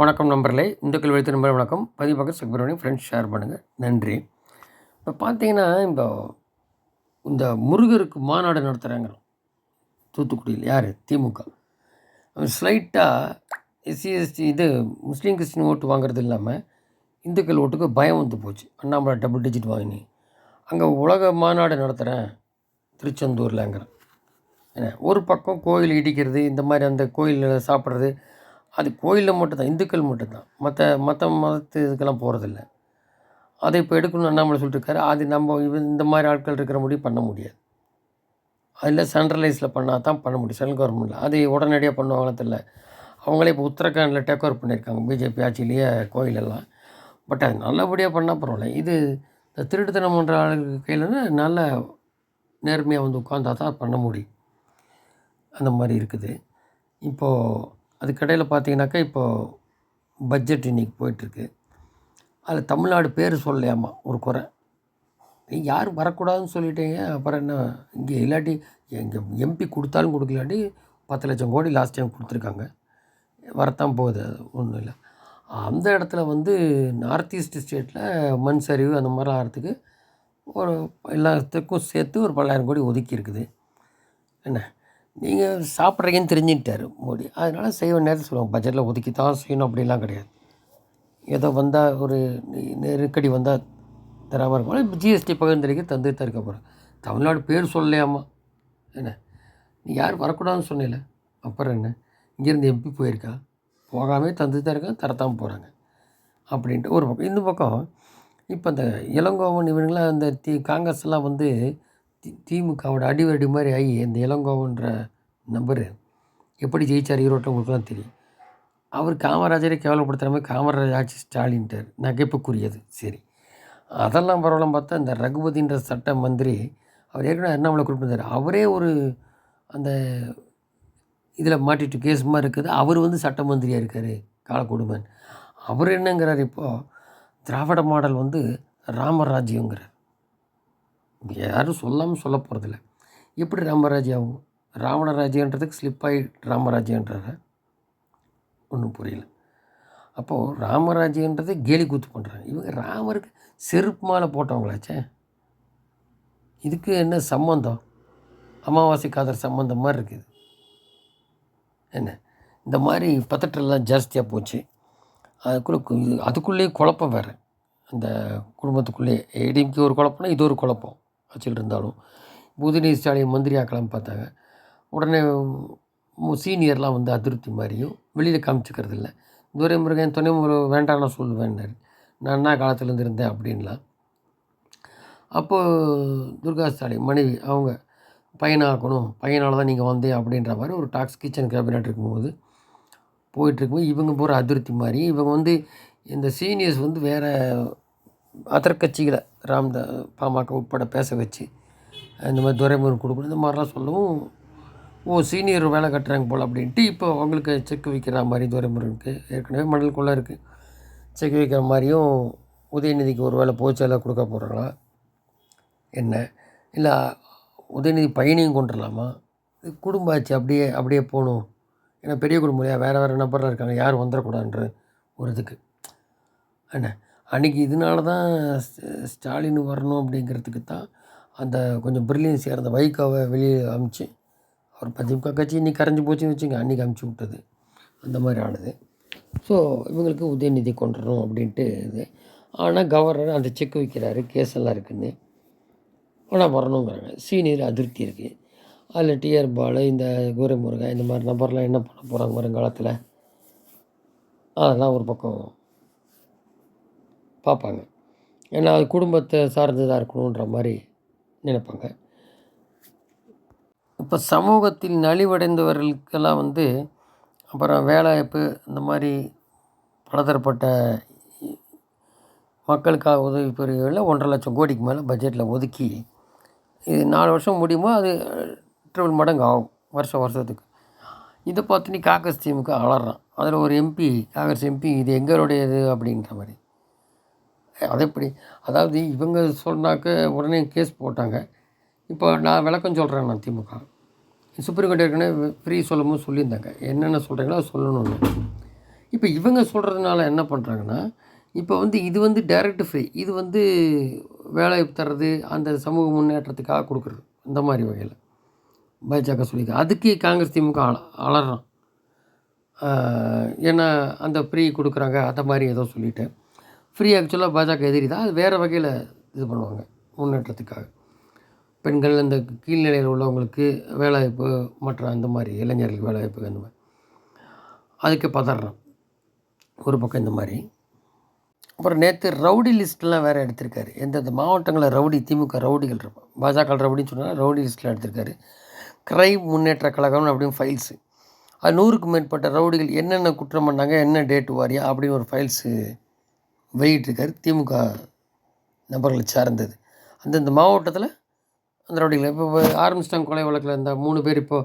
வணக்கம் நண்பர்களே இந்துக்கள் வைத்து நம்பர் வணக்கம். பதிவு பக்கம் செக் பண்ணி ஃப்ரெண்ட்ஸ் ஷேர் பண்ணுங்கள் நன்றி. இப்போ பார்த்தீங்கன்னா இப்போ இந்த முருகருக்கு மாநாடு நடத்துகிறாங்க தூத்துக்குடியில். யார்? திமுக. ஸ்லைட்டாக எஸ்சி எஸ்டி இது முஸ்லீம் கிறிஸ்டின் ஓட்டு வாங்குறது இல்லாமல் இந்துக்கள் ஓட்டுக்கு பயம் வந்து போச்சு. அண்ணாமலை டபுள் டிஜிட் வாங்கினி. அங்கே உலக மாநாடு நடத்துகிறேன் திருச்செந்தூர்லங்கிறேன். ஏன்னா ஒரு பக்கம் கோயில் இடிக்கிறது இந்த மாதிரி அந்த கோயிலில் சாப்பிட்றது அது கோயிலில் மட்டும்தான் இந்துக்கள் மட்டும்தான். மற்ற மற்ற மதத்து இதுக்கெல்லாம் போகிறதில்ல அதை இப்போ எடுக்கணும்னு அண்ணாமலை சொல்லிட்டு இருக்காரு. அது நம்ம இந்த மாதிரி ஆட்கள் இருக்கிற முடியும் பண்ண முடியாது. அதில் சென்ட்ரலைஸில் பண்ணால் தான் பண்ண முடியும். சென்ட்ரல் கவர்மெண்ட்டில் அதை உடனடியாக பண்ணுவாங்களோ தெரியல. அவங்களே இப்போ உத்தரகாண்டில் டேக் ஓவர் பண்ணியிருக்காங்க. பிஜேபி ஆட்சியிலேயே கோயிலெல்லாம். பட் அது நல்லபடியாக பண்ணால் பரவாயில்ல. இது இந்த திருட்டுத்தனம் பண்ணுற ஆளுக்கு கையிலன்னா நல்ல நேர்மையாக வந்து உட்காந்தா தான் பண்ண முடியும். அந்த மாதிரி இருக்குது. இப்போது அதுக்கடையில் பார்த்தீங்கன்னாக்கா இப்போது பட்ஜெட் இன்னைக்கு போயிட்டுருக்கு. அதில் தமிழ்நாடு பேர் சொல்லலையாமா ஒரு குறை. நீ யாரும் வரக்கூடாதுன்னு சொல்லிட்டீங்க அப்புறம் என்ன? இங்கே இல்லாட்டி எங்கள் எம்பி கொடுத்தாலும் கொடுக்கலாட்டி பத்து லட்சம் கோடி லாஸ்ட் டைம் கொடுத்துருக்காங்க. வரத்தான் போகுது அது ஒன்றும் இல்லை. அந்த இடத்துல வந்து நார்த் ஈஸ்ட் ஸ்டேட்டில் மண் சரிவு அந்த மாதிரிலாம் ஆகிறதுக்கு ஒரு எல்லாத்துக்கும் சேர்த்து ஒரு பல்லாயிரம் கோடி ஒதுக்கி இருக்குது. என்ன? நீங்கள் சாப்பிட்றீங்கன்னு தெரிஞ்சுட்டாரு மோடி. அதனால் செய்வ நேரத்தில் சொல்லுவாங்க பட்ஜெட்டில் ஒதுக்கி தான் செய்யணும் அப்படிலாம் கிடையாது. ஏதோ வந்தால் ஒரு நெருக்கடி வந்தால் தராமல் இருக்கும் இப்போ ஜிஎஸ்டி பகிர்ந்தளிக்க தந்து தான் இருக்க போகிறேன் தமிழ்நாடு பேர் சொல்லலையாமா? என்ன? நீ யார் வரக்கூடாதுன்னு சொன்னில. அப்புறம் என்ன? இங்கேருந்து எம்பி போயிருக்கா? போகாமே தந்து தான் இருக்கா தரத்தாமல் போகிறாங்க அப்படின்ட்டு ஒரு பக்கம். இந்த பக்கம் இப்போ இந்த இளங்கோவன் இவனுங்களாம் இந்த தி காங்கிரஸ் எல்லாம் வந்து திமுகவோட அடிவடி மாதிரி ஆகி இந்த இளங்கோவன்ற நம்பர் எப்படி ஜெயிச்சார் ஈரோட்டில் உங்களுக்குலாம் தெரியும். அவர் காமராஜரை கேவலப்படுத்துகிற மாதிரி காமராஜர் ஆட்சி ஸ்டாலின்ட்டார். நகைப்புக்குரியது. சரி. அதெல்லாம் பரவாயில்ல பார்த்தா இந்த ரகுபதின்ற சட்ட மந்திரி அவர் ஏற்கனவே அண்ணாமலை குறிப்பிட்டார் அவரே ஒரு அந்த இதில் மாட்டிட்டு கேஸ் மாதிரி இருக்குது. அவர் வந்து சட்ட மந்திரியாக இருக்கார் காலக்கொடுமன். அவர் என்னங்கிறார் இப்போது திராவிட மாடல் வந்து ராமராஜ்யங்கிறார் யாரும் சொல்லாமல் சொல்ல போகிறதில்ல எப்படி ராமராஜ் ஆகும் ராவணராஜ்யன்றதுக்கு ஸ்லிப் ராமராஜ்யன்றார? ஒன்றும் புரியல. அப்போது ராமராஜ்யன்றதை கேலி கூத்து பண்ணுறாங்க இவங்க ராமருக்கு செருப்பு மாலை போட்டவங்களாச்சே. இதுக்கு என்ன சம்மந்தம் அமாவாசை காதல் சம்மந்தம் மாதிரி இருக்குது. என்ன? இந்த மாதிரி பதற்றெல்லாம் ஜாஸ்தியாக போச்சு. அதுக்குள்ளே அதுக்குள்ளேயே குழப்பம் வேறு. அந்த குடும்பத்துக்குள்ளேயே. ஏடிஎம்கே ஒரு குழப்பம்னா இது ஒரு குழப்பம். வச்சுட்டு இருந்தாலும் உதயநிதி ஸ்டாலின் மந்திரியாக்கலாம் பார்த்தாங்க. உடனே மு- சீனியர்லாம் வந்து அதிருப்தி மாதிரியும் வெளியில் காமிச்சிக்கிறது இல்லை. துரைமுருகன் துணைமுருகன் வேண்டாம் நான் சொல்லுவேன்னாரு. நான் என்ன காலத்துலேருந்து இருந்தேன் அப்படின்லாம். அப்போது துர்கா ஸ்டாலின் மனைவி அவங்க பையனாகணும் பையனால் பையனால தான் நீங்கள் வந்தேன் அப்படின்ற மாதிரி ஒரு டாக்ஸ் கிச்சன் கேபினட் இருக்கும்போது போயிட்டுருக்கும்போது இவங்க போகிற அதிருப்தி மாதிரி இவங்க வந்து இந்த சீனியர்ஸ் வந்து வேறு அதர் கட்சிகளை ராம்தா பாமக உட்பட பேச வச்சு இந்த மாதிரி துரைமுருகன் கொடுக்கணும் இந்த மாதிரிலாம் சொல்லவும் ஓ சீனியர் வேலை கட்டுறாங்க போல் அப்படின்ட்டு இப்போ அவங்களுக்கு செக் வைக்கிற மாதிரி துரைமுருகனுக்கு ஏற்கனவே மணலுக்குள்ளே இருக்குது செக் வைக்கிற மாதிரியும் உதயநிதிக்கு ஒரு வேலை போச்செல்லாம் கொடுக்க போகிறாங்களா என்ன? இல்லை உதயநிதி பையனையும் கொண்டுடலாமா இது குடும்ப ஆச்சு அப்படியே அப்படியே போகணும். ஏன்னா பெரிய குடும்பம் இல்லையா? வேறு வேறு நபர்லாம் இருக்காங்க. யாரும் வந்துடக்கூடாதுன்ற ஒரு இதுக்கு. என்ன? அன்றைக்கி இதனால தான் ஸ்டாலின் வரணும் அப்படிங்கிறதுக்கு தான் அந்த கொஞ்சம் பிரில்லியன் சேர்ந்த வைகோவை வெளியே அமிச்சு அவர் பதிமுக கட்சி இன்னைக்கு கரைஞ்சி போச்சுன்னு வச்சுங்க அன்றைக்கி அமுச்சு விட்டது. அந்த மாதிரி ஆனது. ஸோ இவங்களுக்கு உதயநிதி கொண்டுறணும் அப்படின்ட்டு இது. ஆனால் கவர்னர் அந்த செக் வைக்கிறாரு கேஸ் எல்லாம் இருக்குன்னு. ஆனால் வரணுங்கிறாங்க. சீனியர் அதிருப்தி இருக்குது அதில் டிஆர் பாலு இந்த கோரமுருகன் இந்த மாதிரி நபர்லாம் என்ன பண்ண போகிறாங்க வருங்காலத்தில் அதெல்லாம் ஒரு பக்கம் பார்ப்பாங்க. ஏன்னா அது குடும்பத்தை சார்ந்ததாக இருக்கணுன்ற மாதிரி நினைப்பாங்க. இப்போ சமூகத்தில் நலிவடைந்தவர்களுக்கெல்லாம் வந்து அப்புறம் வேலைவாய்ப்பு இந்த மாதிரி பலதரப்பட்ட மக்களுக்காக உதவி பெறுகிறவர்கள் ஒன்றரை லட்சம் கோடிக்கு மேலே பட்ஜெட்டில் ஒதுக்கி இது நாலு வருஷம் முடியுமோ அது ட்ரிபிள் மடங்கு ஆகும் வருஷம் வருஷத்துக்கு. இதை பார்த்து நீ காங்கிரஸ் திமுக அலறான் அதில் ஒரு எம்பி காங்கிரஸ் எம்பி இது எங்களுடையது அப்படின்ற மாதிரி. அது எப்படி? அதாவது இவங்க சொன்னாக்க உடனே கேஸ் போட்டாங்க. இப்போ நான் விளக்கம் சொல்கிறேன் நான் திமுக. சுப்ரீம் கோர்ட் ஏற்கனவே ஃப்ரீ சொல்லும்போது சொல்லியிருந்தாங்க. என்னென்ன சொல்கிறீங்களோ சொல்லணும்னு. இப்போ இவங்க சொல்கிறதுனால என்ன பண்ணுறாங்கன்னா இப்போ வந்து இது வந்து டைரக்ட் ஃப்ரீ இது வந்து வேலை தர்றது அந்த சமூக முன்னேற்றத்துக்காக கொடுக்குறது. இந்த மாதிரி வகையில். பாஜக சொல்லியிருக்கு அதுக்கு காங்கிரஸ் திமுக அல அலறான் ஏன்னா அந்த ஃப்ரீ கொடுக்குறாங்க அந்த மாதிரி ஏதோ சொல்லிவிட்டு ஃப்ரீ ஆக்சுவலாக பாஜக எதிரி தான். அது வேறு வகையில் இது பண்ணுவாங்க முன்னேற்றத்துக்காக. பெண்கள் இந்த கீழ்நிலையில் உள்ளவங்களுக்கு வேலைவாய்ப்பு மற்ற அந்த மாதிரி இளைஞர்களுக்கு வேலைவாய்ப்பு அந்த மாதிரி. அதுக்கு பதறான் ஒரு பக்கம் இந்த மாதிரி. அப்புறம் நேற்று ரவுடி லிஸ்ட்லாம் வேறு எடுத்திருக்காரு. எந்தெந்த மாவட்டங்களில் ரவுடி திமுக ரவுடிகள் இருப்பான் பாஜக ரவுடின்னு சொன்னால் ரவுடி லிஸ்ட்டில் எடுத்திருக்காரு. கிரைம் முன்னேற்ற கழகம்னு அப்படின்னு ஃபைல்ஸு அது நூறுக்கும் மேற்பட்ட ரவுடிகள் என்னென்ன குற்றம் பண்ணாங்க என்ன டேட்டு வாரியா அப்படின்னு ஒரு ஃபைல்ஸு வெளியிட்டிருக்காரு திமுக நபர்களை சார்ந்தது. அந்தந்த மாவட்டத்தில் அந்த ரவுடிகள் இப்போ ஆரம்பிச்சிட்டாங்க கொலை வழக்கில். இந்த மூணு பேர் இப்போ